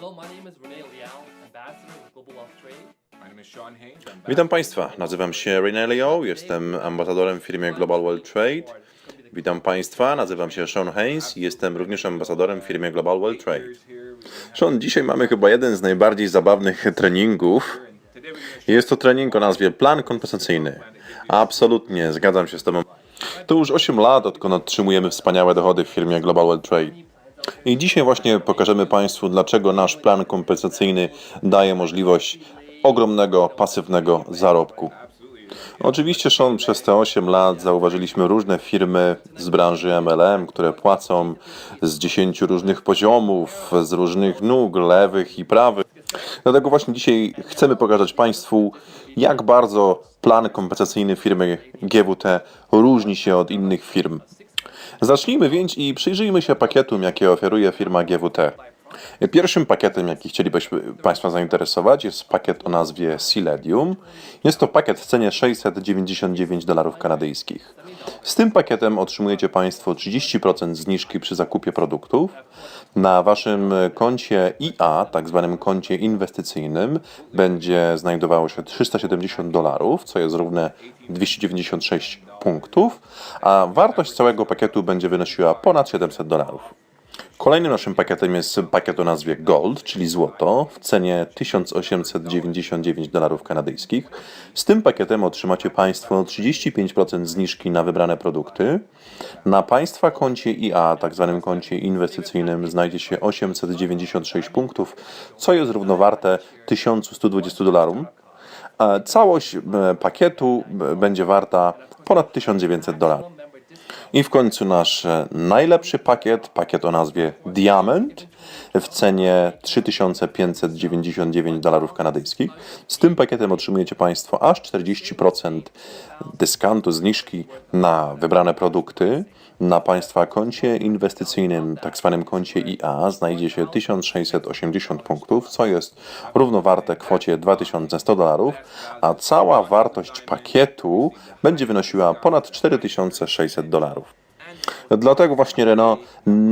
Hello, my name is Rene Liao, ambassador with Global Wealth Trade. My name is Sean Haynes. I'm Witam Państwa, nazywam się Rene Leo, jestem ambasadorem w firmie Global World Trade. Witam Państwa, nazywam się Sean Haynes i jestem również ambasadorem w firmie Global World Trade. Sean, dzisiaj mamy chyba jeden z najbardziej zabawnych treningów. Jest to trening o nazwie Plan Kompensacyjny. Absolutnie, zgadzam się z Tobą. To już 8 lat, odkąd otrzymujemy wspaniałe dochody w firmie Global World Trade. I dzisiaj właśnie pokażemy Państwu, dlaczego nasz plan kompensacyjny daje możliwość ogromnego, pasywnego zarobku. Oczywiście, Sean, przez te 8 lat zauważyliśmy różne firmy z branży MLM, które płacą z 10 różnych poziomów, z różnych nóg, lewych i prawych. Dlatego właśnie dzisiaj chcemy pokazać Państwu, jak bardzo plan kompensacyjny firmy GWT różni się od innych firm. Zacznijmy więc i przyjrzyjmy się pakietom, jakie oferuje firma GWT. Pierwszym pakietem, jaki chcielibyśmy Państwa zainteresować, jest pakiet o nazwie Siledium. Jest to pakiet w cenie 699 dolarów kanadyjskich. Z tym pakietem otrzymujecie Państwo 30% zniżki przy zakupie produktów. Na Waszym koncie IA, tak zwanym koncie inwestycyjnym, będzie znajdowało się 370 dolarów, co jest równe 296 punktów, a wartość całego pakietu będzie wynosiła ponad 700 dolarów. Kolejnym naszym pakietem jest pakiet o nazwie Gold, czyli złoto, w cenie 1899 dolarów kanadyjskich. Z tym pakietem otrzymacie Państwo 35% zniżki na wybrane produkty. Na Państwa koncie IA, tak zwanym koncie inwestycyjnym, znajdzie się 896 punktów, co jest równowarte 1120 dolarów. A Całość e, pakietu e, będzie warta ponad 1900 dolarów. I w końcu nasz e, najlepszy pakiet, pakiet o nazwie Diamond w cenie 3599 dolarów kanadyjskich. Z tym pakietem otrzymujecie Państwo aż 40% dyskontu, zniżki na wybrane produkty. Na Państwa koncie inwestycyjnym, tak zwanym koncie IA, znajdzie się 1680 punktów, co jest równowarte kwocie 2100 dolarów, a cała wartość pakietu będzie wynosiła ponad 4600 dolarów. Dlatego właśnie Renault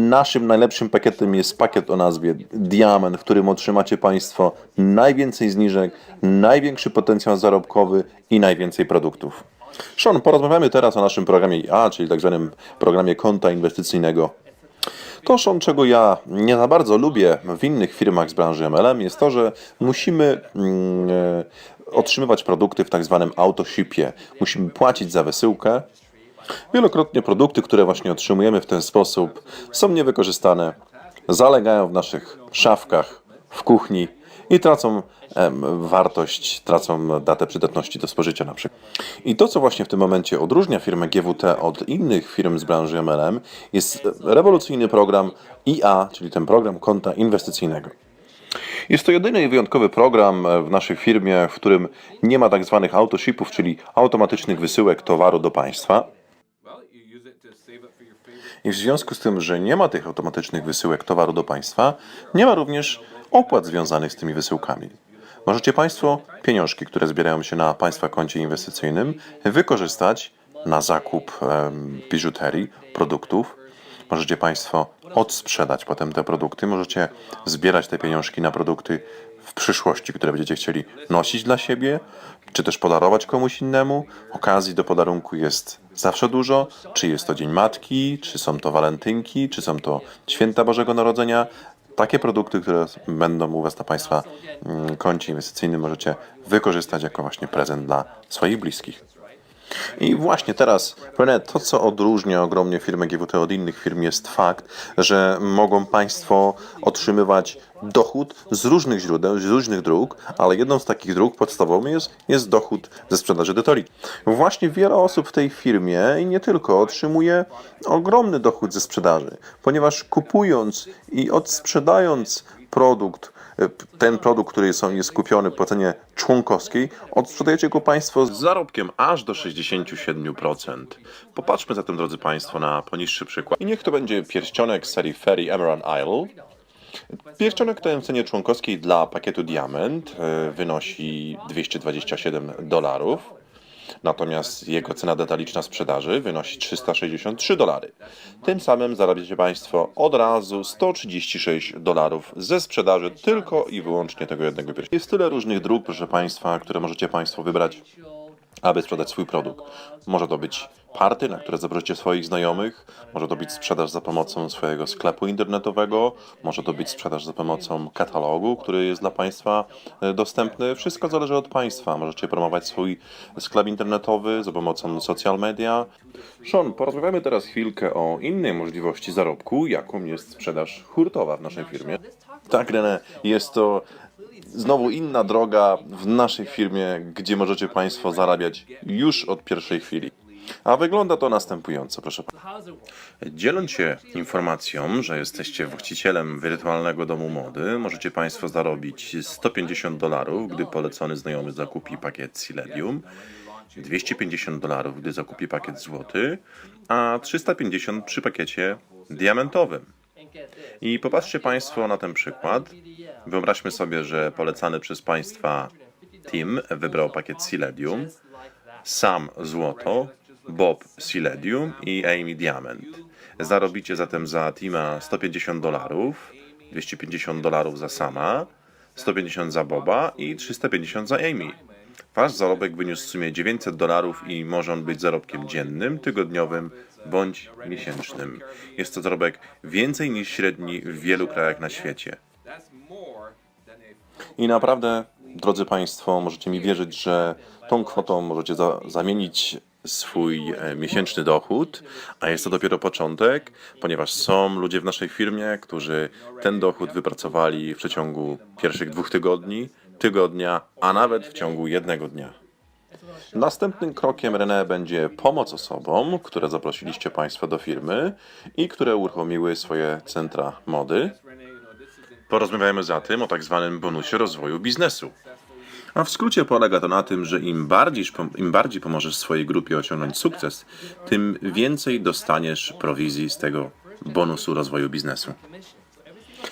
naszym najlepszym pakietem jest pakiet o nazwie Diamond, w którym otrzymacie Państwo najwięcej zniżek, największy potencjał zarobkowy i najwięcej produktów. Sean, porozmawiamy teraz o naszym programie IA, czyli tak zwanym programie konta inwestycyjnego. To, Sean, czego ja nie za bardzo lubię w innych firmach z branży MLM, jest to, że musimy mm, e, otrzymywać produkty w tak zwanym autoshipie. Musimy płacić za wysyłkę, Wielokrotnie produkty, które właśnie otrzymujemy w ten sposób, są niewykorzystane, zalegają w naszych szafkach, w kuchni i tracą em, wartość, tracą datę przydatności do spożycia na przykład. I to, co właśnie w tym momencie odróżnia firmę GWT od innych firm z branży MLM, jest rewolucyjny program IA, czyli ten program konta inwestycyjnego. Jest to jedyny i wyjątkowy program w naszej firmie, w którym nie ma tak zwanych autoshipów, czyli automatycznych wysyłek towaru do państwa. I w związku z tym, że nie ma tych automatycznych wysyłek towaru do państwa, nie ma również opłat związanych z tymi wysyłkami. Możecie Państwo pieniążki, które zbierają się na Państwa koncie inwestycyjnym, wykorzystać na zakup em, biżuterii, produktów. Możecie Państwo odsprzedać potem te produkty. Możecie zbierać te pieniążki na produkty w przyszłości, które będziecie chcieli nosić dla siebie, czy też podarować komuś innemu. Okazji do podarunku jest zawsze dużo. Czy jest to Dzień Matki, czy są to walentynki, czy są to święta Bożego Narodzenia. Takie produkty, które będą u Was na Państwa mm, koncie inwestycyjnym, możecie wykorzystać jako właśnie prezent dla swoich bliskich. I właśnie teraz, to co odróżnia ogromnie firmę GWT od innych firm jest fakt, że mogą Państwo otrzymywać dochód z różnych źródeł, z różnych dróg, ale jedną z takich dróg podstawową jest, jest dochód ze sprzedaży detoli. Właśnie wiele osób w tej firmie i nie tylko otrzymuje ogromny dochód ze sprzedaży, ponieważ kupując i odsprzedając produkt, ten produkt, który jest kupiony po cenie członkowskiej, odsprzedajecie go Państwo z zarobkiem aż do 67%. Popatrzmy zatem, drodzy Państwo, na poniższy przykład. I niech to będzie pierścionek serii Ferry Emerald Isle. Pierścionek ten w cenie członkowskiej dla pakietu Diamond e, wynosi 227 dolarów. Natomiast jego cena detaliczna sprzedaży wynosi 363 dolary. Tym samym zarabiacie Państwo od razu 136 dolarów ze sprzedaży tylko i wyłącznie tego jednego pierścienia. Jest tyle różnych dróg, proszę Państwa, które możecie Państwo wybrać aby sprzedać swój produkt. Może to być party, na które zaprosicie swoich znajomych, może to być sprzedaż za pomocą swojego sklepu internetowego, może to być sprzedaż za pomocą katalogu, który jest dla Państwa e, dostępny. Wszystko zależy od Państwa. Możecie promować swój sklep internetowy za pomocą social media. Sean, porozmawiamy teraz chwilkę o innej możliwości zarobku, jaką jest sprzedaż hurtowa w naszej firmie. Tak, René, jest to znowu inna droga w naszej firmie, gdzie możecie Państwo zarabiać już od pierwszej chwili. A wygląda to następująco, proszę? Dzieląc się informacją, że jesteście właścicielem wirtualnego domu mody, możecie Państwo zarobić 150 dolarów, gdy polecony znajomy zakupi pakiet Siledium, 250 dolarów, gdy zakupi pakiet złoty, a 350 przy pakiecie diamentowym. I popatrzcie Państwo na ten przykład. Wyobraźmy sobie, że polecany przez Państwa team wybrał pakiet Siledium, sam złoto, Bob Siledium i Amy Diament. Zarobicie zatem za teama 150 dolarów, 250 dolarów za sama, 150 za Boba i 350 za Amy. Wasz zarobek wyniósł w sumie 900 dolarów i może on być zarobkiem dziennym, tygodniowym bądź miesięcznym. Jest to zarobek więcej niż średni w wielu krajach na świecie. I naprawdę, drodzy Państwo, możecie mi wierzyć, że tą kwotą możecie za, zamienić swój e, miesięczny dochód, a jest to dopiero początek, ponieważ są ludzie w naszej firmie, którzy ten dochód wypracowali w przeciągu pierwszych dwóch tygodni, tygodnia, a nawet w ciągu jednego dnia. Następnym krokiem René będzie pomoc osobom, które zaprosiliście Państwo do firmy i które uruchomiły swoje centra mody. Porozmawiajmy zatem o tak zwanym bonusie rozwoju biznesu. A w skrócie polega to na tym, że im bardziej, im bardziej pomożesz swojej grupie osiągnąć sukces, tym więcej dostaniesz prowizji z tego bonusu rozwoju biznesu.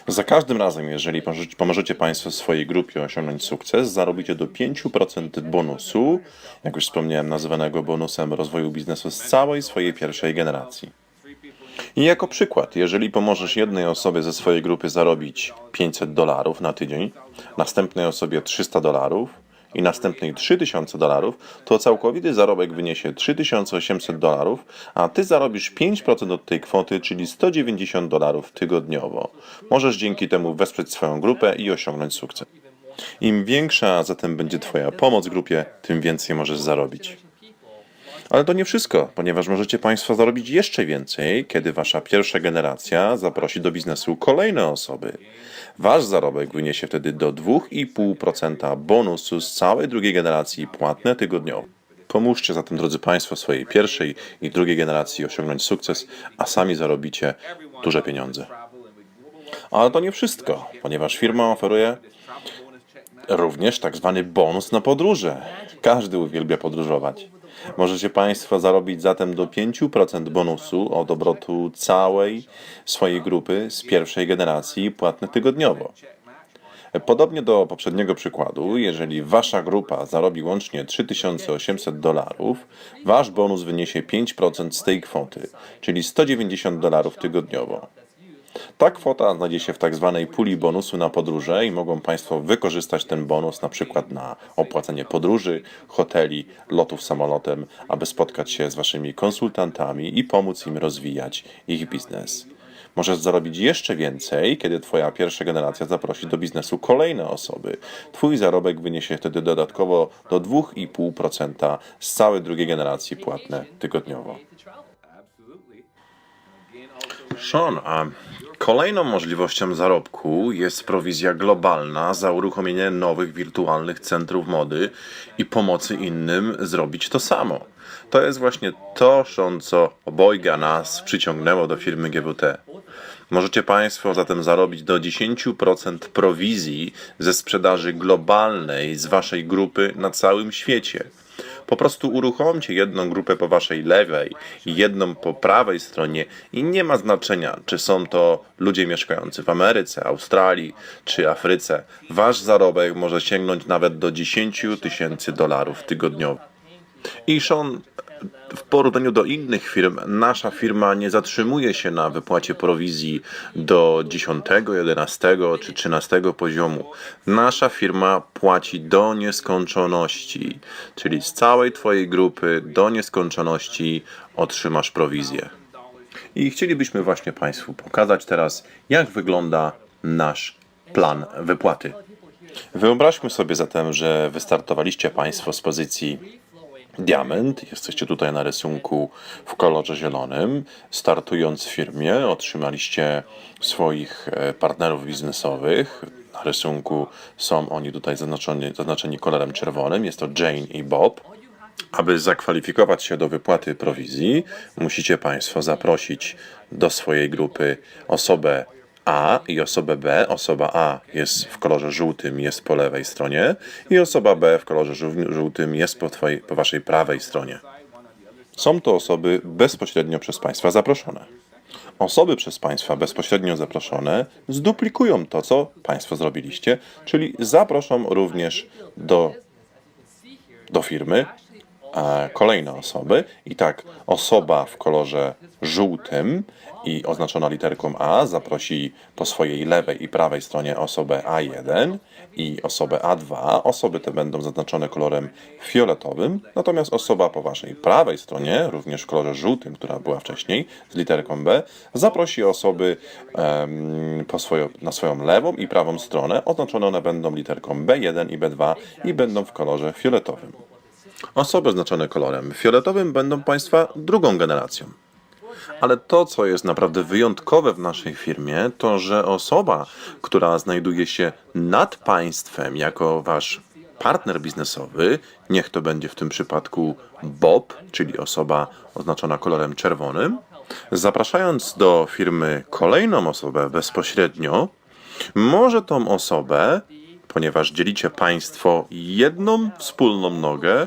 Za każdym razem, jeżeli pomożecie- Państwo swojej grupie osiągnąć sukces, zarobicie do 5% bonusu, jak już wspomniałem, nazywanego bonusem rozwoju biznesu z całej swojej pierwszej generacji. I jako przykład, jeżeli pomożesz jednej osobie ze swojej grupy zarobić 500 dolarów na tydzień, następnej osobie 300 dolarów i następnej 3000 dolarów, to całkowity zarobek wyniesie 3800 dolarów, a ty zarobisz 5% od tej kwoty, czyli 190 dolarów tygodniowo. Możesz dzięki temu wesprzeć swoją grupę i osiągnąć sukces. Im większa zatem będzie Twoja pomoc grupie, tym więcej możesz zarobić. Ale to nie wszystko, ponieważ możecie Państwo zarobić jeszcze więcej, kiedy Wasza pierwsza generacja zaprosi do biznesu kolejne osoby. Wasz zarobek wyniesie wtedy do 2,5% bonusu z całej drugiej generacji płatne tygodniowo. Pomóżcie zatem, drodzy Państwo, swojej pierwszej i drugiej generacji osiągnąć sukces, a sami zarobicie duże pieniądze. Ale to nie wszystko, ponieważ firma oferuje również tak zwany bonus na podróże. Każdy uwielbia podróżować. Możecie Państwo zarobić zatem do 5% bonusu od obrotu całej swojej grupy z pierwszej generacji płatne tygodniowo. Podobnie do poprzedniego przykładu, jeżeli Wasza grupa zarobi łącznie 3800 dolarów, Wasz bonus wyniesie 5% z tej kwoty, czyli 190 dolarów tygodniowo. Ta kwota znajdzie się w tak zwanej puli bonusu na podróże i mogą Państwo wykorzystać ten bonus na przykład na opłacenie podróży, hoteli, lotów samolotem, aby spotkać się z Waszymi konsultantami i pomóc im rozwijać ich biznes. Możesz zarobić jeszcze więcej, kiedy Twoja pierwsza generacja zaprosi do biznesu kolejne osoby. Twój zarobek wyniesie wtedy dodatkowo do 2,5% z całej drugiej generacji płatne tygodniowo. Sean, a kolejną możliwością zarobku jest prowizja globalna za uruchomienie nowych wirtualnych centrów mody i pomocy innym zrobić to samo. To jest właśnie to, Sean, co obojga nas przyciągnęło do firmy GWT. Możecie Państwo zatem zarobić do 10% prowizji ze sprzedaży globalnej z Waszej grupy na całym świecie. Po prostu uruchomcie jedną grupę po waszej lewej i jedną po prawej stronie i nie ma znaczenia, czy są to ludzie mieszkający w Ameryce, Australii czy Afryce. Wasz zarobek może sięgnąć nawet do 10 tysięcy dolarów tygodniowo. I Sean, w porównaniu do innych firm, nasza firma nie zatrzymuje się na wypłacie prowizji do 10, 11 czy 13 poziomu. Nasza firma płaci do nieskończoności, czyli z całej Twojej grupy do nieskończoności otrzymasz prowizję. I chcielibyśmy właśnie Państwu pokazać teraz, jak wygląda nasz plan wypłaty. Wyobraźmy sobie zatem, że wystartowaliście Państwo z pozycji diament. Jesteście tutaj na rysunku w kolorze zielonym. Startując w firmie, otrzymaliście swoich e, partnerów biznesowych. Na rysunku są oni tutaj zaznaczeni, zaznaczeni kolorem czerwonym. Jest to Jane i Bob. Aby zakwalifikować się do wypłaty prowizji, musicie Państwo zaprosić do swojej grupy osobę A i osobę B. Osoba A jest w kolorze żółtym, jest po lewej stronie, i osoba B w kolorze żół- żółtym jest po, twojej, po Waszej prawej stronie. Są to osoby bezpośrednio przez Państwa zaproszone. Osoby przez Państwa bezpośrednio zaproszone zduplikują to, co Państwo zrobiliście, czyli zaproszą również do do firmy kolejne osoby. I tak, osoba w kolorze żółtym i oznaczona literką A zaprosi po swojej lewej i prawej stronie osobę A1 i osobę A2. Osoby te będą zaznaczone kolorem fioletowym, natomiast osoba po waszej prawej stronie, również w kolorze żółtym, która była wcześniej, z literką B, zaprosi osoby em, swoją, na swoją lewą i prawą stronę. Oznaczone one będą literką B1 i B2 i będą w kolorze fioletowym. Osoby oznaczone kolorem fioletowym będą Państwa drugą generacją. Ale to, co jest naprawdę wyjątkowe w naszej firmie, to że osoba, która znajduje się nad państwem jako wasz partner biznesowy, niech to będzie w tym przypadku Bob, czyli osoba oznaczona kolorem czerwonym, zapraszając do firmy kolejną osobę bezpośrednio, może tą osobę, ponieważ dzielicie państwo jedną wspólną nogę,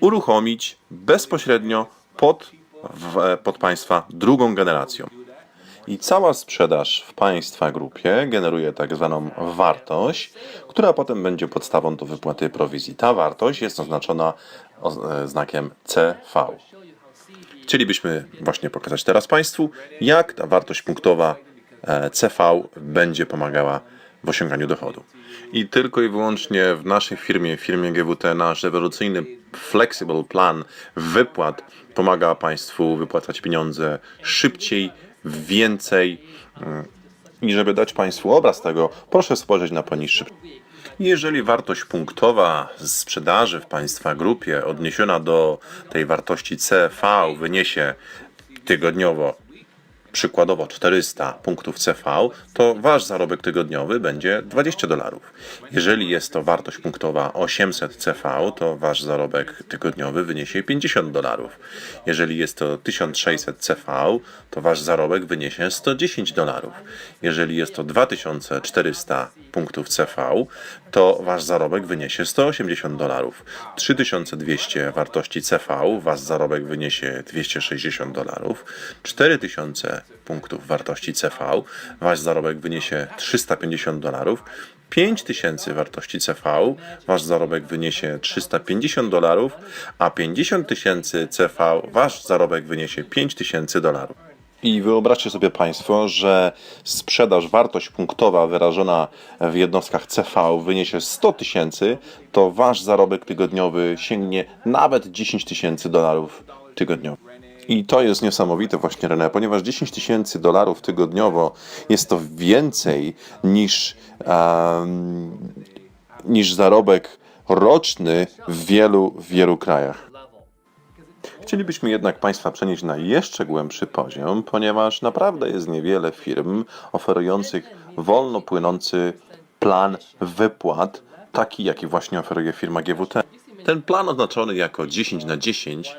uruchomić bezpośrednio pod, w, pod Państwa drugą generacją. I cała sprzedaż w Państwa grupie generuje tak zwaną wartość, która potem będzie podstawą do wypłaty prowizji. Ta wartość jest oznaczona e, znakiem CV. Chcielibyśmy właśnie pokazać teraz Państwu, jak ta wartość punktowa e, CV będzie pomagała w osiąganiu dochodu. I tylko i wyłącznie w naszej firmie, firmie GWT, nasz rewolucyjny flexible plan wypłat pomaga Państwu wypłacać pieniądze szybciej, więcej. mm, I żeby dać Państwu obraz tego, proszę spojrzeć na poniższy jeżeli wartość punktowa sprzedaży w Państwa grupie odniesiona do tej wartości CV wyniesie tygodniowo przykładowo 400 punktów CV, to wasz zarobek tygodniowy będzie 20 dolarów. Jeżeli jest to wartość punktowa 800 CV, to wasz zarobek tygodniowy wyniesie 50 dolarów. Jeżeli jest to 1600 CV, to wasz zarobek wyniesie 110 dolarów. Jeżeli jest to 2400 punktów CV, to wasz zarobek wyniesie 180 dolarów. 3200 wartości CV, wasz zarobek wyniesie 260 dolarów. 4000 punktów wartości CV, wasz zarobek wyniesie 350 dolarów. 5000 wartości CV, wasz zarobek wyniesie 350 dolarów, a 50 tysięcy CV, wasz zarobek wyniesie 5000 dolarów. I wyobraźcie sobie Państwo, że sprzedaż, wartość punktowa wyrażona w jednostkach CV wyniesie 100 tysięcy, to Wasz zarobek tygodniowy sięgnie nawet 10 tysięcy dolarów tygodniowo. I to jest niesamowite właśnie, René, ponieważ 10 tysięcy dolarów tygodniowo jest to więcej niż, em, niż zarobek roczny w wielu, wielu krajach. Chcielibyśmy jednak Państwa przenieść na jeszcze głębszy poziom, ponieważ naprawdę jest niewiele firm oferujących wolno płynący plan wypłat, taki jaki właśnie oferuje firma GWT. Ten plan oznaczony jako 10 na 10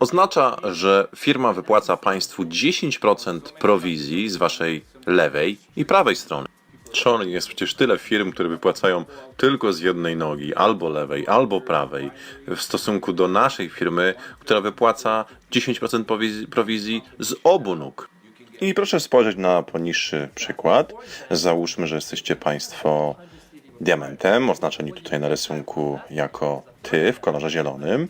oznacza, że firma wypłaca Państwu 10% prowizji z Waszej lewej i prawej strony. Sean, jest przecież tyle firm, które wypłacają tylko z jednej nogi, albo lewej, albo prawej, w stosunku do naszej firmy, która wypłaca 10% prowizji, prowizji z obu nóg. I proszę spojrzeć na poniższy przykład. Załóżmy, że jesteście Państwo diamentem, oznaczeni tutaj na rysunku jako wypłaty w kolorze zielonym.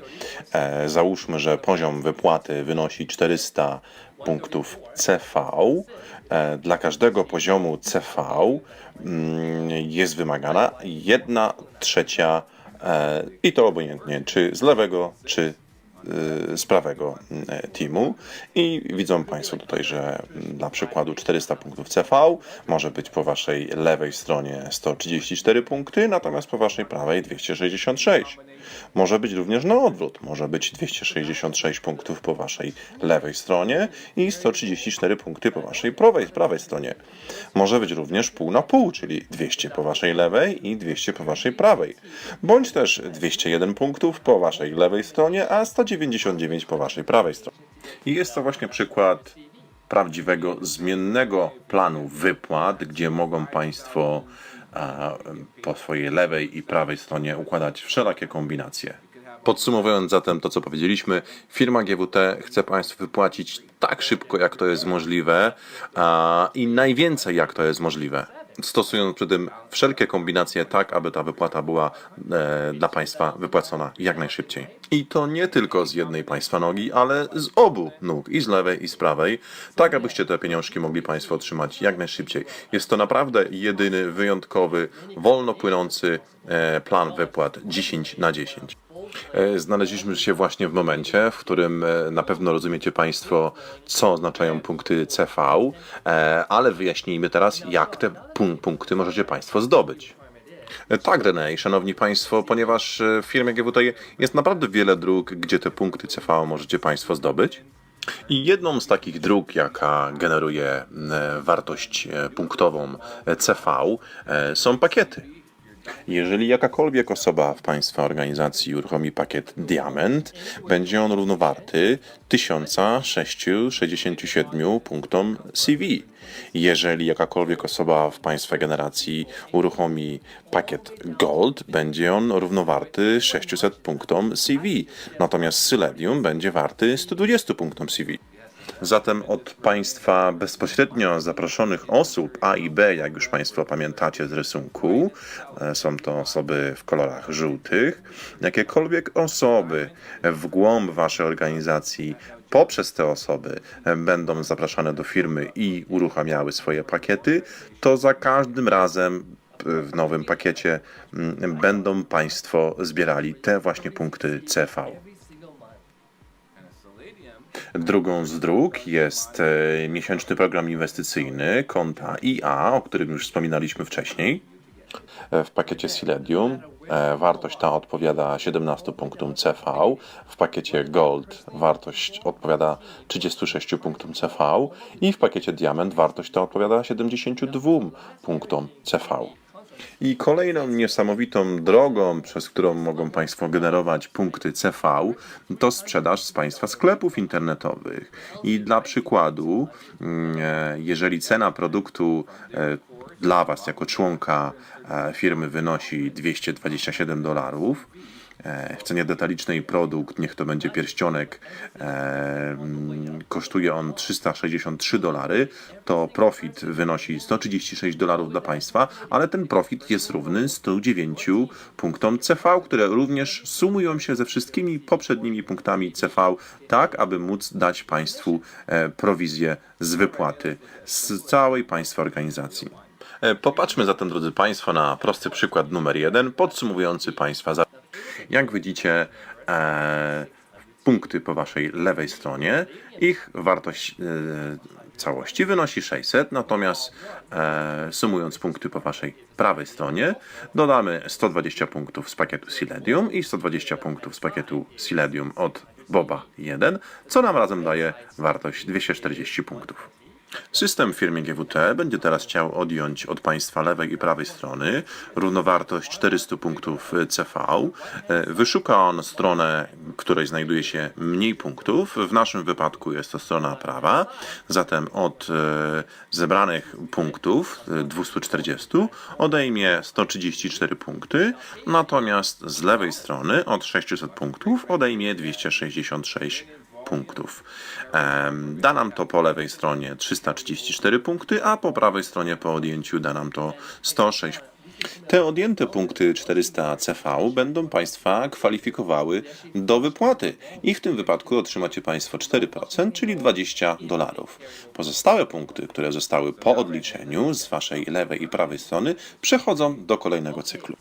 E, załóżmy, że poziom wypłaty wynosi 400 punktów CV. E, dla każdego poziomu CV mm, jest wymagana 1 trzecia e, i to obojętnie, czy z lewego, czy z prawego y, teamu i widzą Państwo tutaj, że dla przykładu 400 punktów CV może być po Waszej lewej stronie 134 punkty, natomiast po Waszej prawej 266. Może być również na odwrót, może być 266 punktów po Waszej lewej stronie i 134 punkty po Waszej prawej, prawej stronie. Może być również pół na pół, czyli 200 po Waszej lewej i 200 po Waszej prawej. Bądź też 201 punktów po Waszej lewej stronie, a 199 po Waszej prawej stronie. I jest to właśnie przykład prawdziwego zmiennego planu wypłat, gdzie mogą Państwo po swojej lewej i prawej stronie układać wszelakie kombinacje. Podsumowując zatem to, co powiedzieliśmy, firma GWT chce Państwu wypłacić tak szybko, jak to jest możliwe a, i najwięcej, jak to jest możliwe. Stosując przy tym wszelkie kombinacje, tak aby ta wypłata była e, dla Państwa wypłacona jak najszybciej. I to nie tylko z jednej Państwa nogi, ale z obu nóg, i z lewej, i z prawej, tak abyście te pieniążki mogli Państwo otrzymać jak najszybciej. Jest to naprawdę jedyny, wyjątkowy, wolno płynący e, plan wypłat 10 na 10. E, Znaleźliśmy się właśnie w momencie, w którym e, na pewno rozumiecie Państwo, co oznaczają punkty CV, e, ale wyjaśnijmy teraz, jak te pun- punkty możecie Państwo zdobyć. Tak, René, szanowni Państwo, ponieważ w firmie GWT jest naprawdę wiele dróg, gdzie te punkty CV możecie Państwo zdobyć. I jedną z takich dróg, jaka generuje wartość punktową CV, są pakiety. Jeżeli jakakolwiek osoba w Państwa organizacji uruchomi pakiet Diament, będzie on równowarty 1667 punktom CV. Jeżeli jakakolwiek osoba w Państwa generacji uruchomi pakiet Gold, będzie on równowarty 600 punktom CV. Natomiast Selenium będzie warty 120 punktom CV. Zatem od Państwa bezpośrednio zaproszonych osób A i B, jak już Państwo pamiętacie z rysunku, e, są to osoby w kolorach żółtych, jakiekolwiek osoby w głąb Waszej organizacji poprzez te osoby e, będą zapraszane do firmy i uruchamiały swoje pakiety, to za każdym razem w nowym pakiecie będą Państwo zbierali te właśnie punkty CV. Drugą z dróg jest e, miesięczny program inwestycyjny konta IA, o którym już wspominaliśmy wcześniej. E, W pakiecie Siledium e, wartość ta odpowiada 17 punktom CV, w pakiecie Gold wartość odpowiada 36 punktom CV i w pakiecie Diament wartość ta odpowiada 72 punktom CV. I kolejną niesamowitą drogą, przez którą mogą Państwo generować punkty CV, to sprzedaż z Państwa sklepów internetowych. I dla przykładu, mm, e, jeżeli cena produktu e, dla Was jako członka e, firmy wynosi 227 dolarów, w cenie detalicznej produkt, niech to będzie pierścionek, e, kosztuje on 363 dolary, to profit wynosi 136 dolarów dla państwa, ale ten profit jest równy 109 punktom CV, które również sumują się ze wszystkimi poprzednimi punktami CV, tak aby móc dać państwu e, prowizję z wypłaty z całej państwa organizacji. E, Popatrzmy zatem, drodzy Państwo, na prosty przykład numer jeden, podsumowujący Państwa. Jak widzicie, e, punkty po Waszej lewej stronie, ich wartość e, całości wynosi 600, natomiast e, sumując punkty po Waszej prawej stronie, dodamy 120 punktów z pakietu Siledium i 120 punktów z pakietu Siledium od Boba 1, co nam razem daje wartość 240 punktów. System w firmie GWT będzie teraz chciał odjąć od Państwa lewej i prawej strony równowartość 400 punktów CV. E, Wyszuka on stronę, której znajduje się mniej punktów. W naszym wypadku jest to strona prawa. Zatem od e, zebranych punktów, e, 240, odejmie 134 punkty, natomiast z lewej strony od 600 punktów odejmie 266 punktów. Da nam to po lewej stronie 334 punkty, a po prawej stronie po odjęciu da nam to 106 Te odjęte punkty 400 CV będą Państwa kwalifikowały do wypłaty i w tym wypadku otrzymacie Państwo 4%, czyli 20 dolarów. Pozostałe punkty, które zostały po odliczeniu z Waszej lewej i prawej strony, przechodzą do kolejnego cyklu.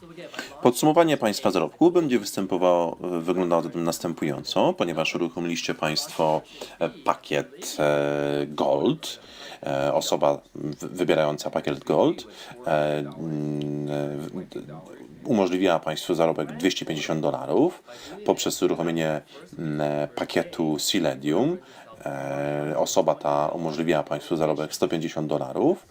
Podsumowanie Państwa zarobku będzie występowało, wyglądało następująco, ponieważ uruchomiliście Państwo e, pakiet e, Gold, e, osoba wy- wybierająca pakiet Gold e, mm, e, umożliwiła Państwu zarobek 250 dolarów poprzez uruchomienie mm, pakietu Siledium. E, Osoba ta umożliwiła Państwu zarobek 150 dolarów.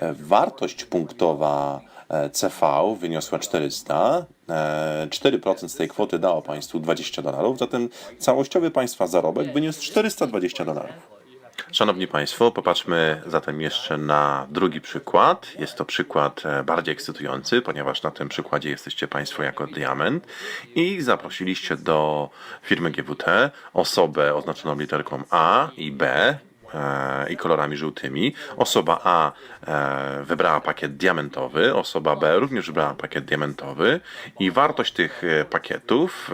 E, Wartość punktowa e, CV wyniosła 400. E, 4% z tej kwoty dało Państwu 20 dolarów, zatem całościowy Państwa zarobek wyniósł 420 dolarów. Szanowni Państwo, popatrzmy zatem jeszcze na drugi przykład. Jest to przykład e, bardziej ekscytujący, ponieważ na tym przykładzie jesteście Państwo jako diament i zaprosiliście do firmy GWT osobę oznaczoną literką A i B i kolorami żółtymi. Osoba A e, wybrała pakiet diamentowy, osoba B również wybrała pakiet diamentowy i wartość tych e, pakietów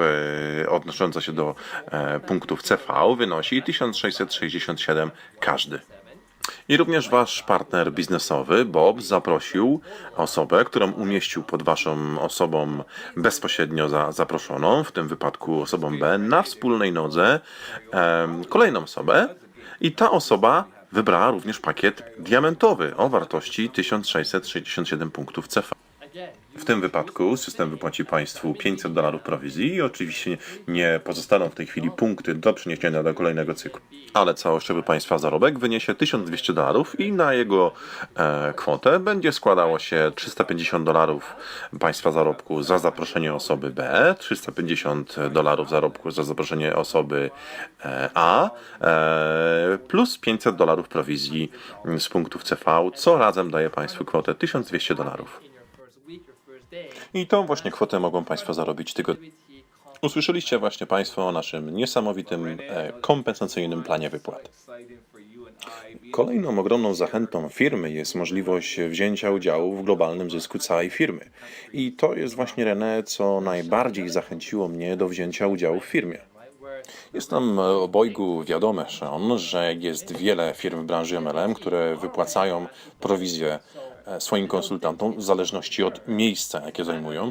e, odnosząca się do e, punktów CV wynosi 1667 każdy. I również wasz partner biznesowy, Bob, zaprosił osobę, którą umieścił pod waszą osobą bezpośrednio za, zaproszoną, w tym wypadku osobą B, na wspólnej nodze em, kolejną osobę. I ta osoba wybrała również pakiet diamentowy o wartości 1667 punktów. Again, W tym wypadku system wypłaci Państwu 500 dolarów prowizji i oczywiście nie pozostaną w tej chwili punkty do przeniesienia do kolejnego cyklu. Ale całościowy Państwa zarobek wyniesie 1200 dolarów i na jego e, kwotę będzie składało się 350 dolarów Państwa zarobku za zaproszenie osoby B, 350 dolarów zarobku za zaproszenie osoby e, A, e, plus 500 dolarów prowizji z punktów CV, co razem daje Państwu kwotę 1200 dolarów. I tą właśnie kwotę mogą Państwo zarobić tygodniowo. Usłyszeliście właśnie Państwo o naszym niesamowitym e, kompensacyjnym planie wypłat. Kolejną ogromną zachętą firmy jest możliwość wzięcia udziału w globalnym zysku całej firmy. I to jest właśnie René, co najbardziej zachęciło mnie do wzięcia udziału w firmie. Jest nam e, obojgu wiadome, Sean, że jest wiele firm w branży MLM, które wypłacają prowizję e, swoim konsultantom w zależności od miejsca, jakie zajmują.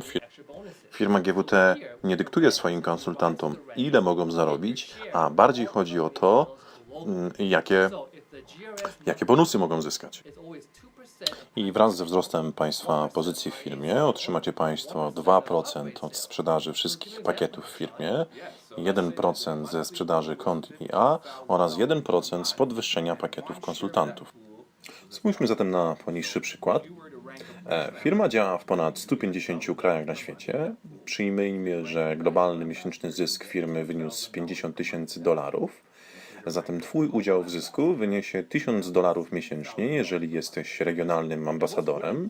Firma GWT nie dyktuje swoim konsultantom, ile mogą zarobić, a bardziej chodzi o to, mm, jakie, jakie bonusy mogą zyskać. is always 2% I wraz ze wzrostem Państwa pozycji w firmie otrzymacie Państwo 2% od sprzedaży wszystkich pakietów w firmie, 1% ze sprzedaży kont IA oraz 1% z podwyższenia pakietów konsultantów. Spójrzmy zatem na poniższy przykład. E, Firma działa w ponad 150 krajach na świecie. Przyjmijmy, że globalny miesięczny zysk firmy wyniósł 50 tysięcy dolarów. Zatem Twój udział w zysku wyniesie 1000 dolarów miesięcznie, jeżeli jesteś regionalnym ambasadorem.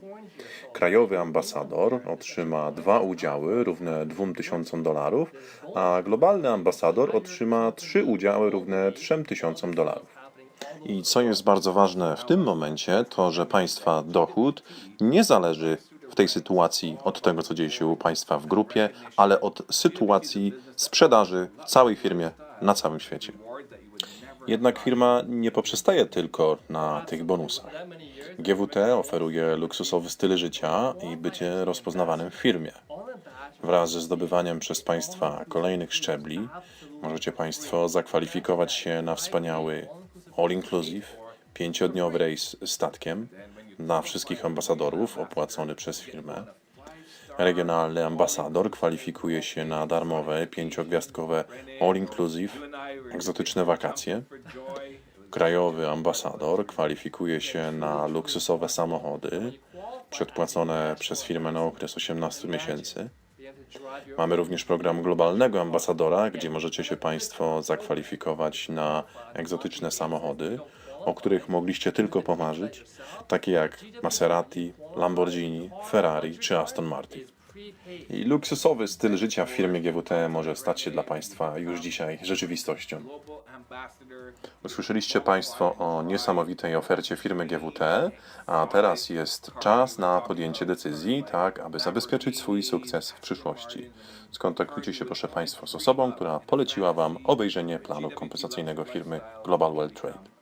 Krajowy ambasador otrzyma dwa udziały równe 2000 dolarów, a globalny ambasador otrzyma trzy udziały równe 3000 dolarów. I co jest bardzo ważne w tym momencie, to że Państwa dochód nie zależy w tej sytuacji od tego, co dzieje się u Państwa w grupie, ale od sytuacji sprzedaży w całej firmie na całym świecie. Jednak firma nie poprzestaje tylko na tych bonusach. GWT oferuje luksusowy styl życia i bycie rozpoznawanym w firmie. Wraz ze zdobywaniem przez Państwa kolejnych szczebli możecie Państwo zakwalifikować się na wspaniały all-inclusive, pięciodniowy rejs statkiem dla wszystkich ambasadorów opłacony przez firmę. Regionalny ambasador kwalifikuje się na darmowe, pięciogwiazdkowe all-inclusive, egzotyczne wakacje. Krajowy ambasador kwalifikuje się na luksusowe samochody przedpłacone przez firmę na okres 18 miesięcy. Mamy również program globalnego ambasadora, gdzie możecie się Państwo zakwalifikować na egzotyczne samochody, o których mogliście tylko pomarzyć, takie jak Maserati, Lamborghini, Ferrari czy Aston Martin. I luksusowy styl życia w firmie GWT może stać się dla Państwa już dzisiaj rzeczywistością. Usłyszeliście Państwo o niesamowitej ofercie firmy GWT, a teraz jest czas na podjęcie decyzji, tak aby zabezpieczyć swój sukces w przyszłości. Skontaktujcie się proszę Państwa z osobą, która poleciła Wam obejrzenie planu kompensacyjnego firmy Global Well Trade.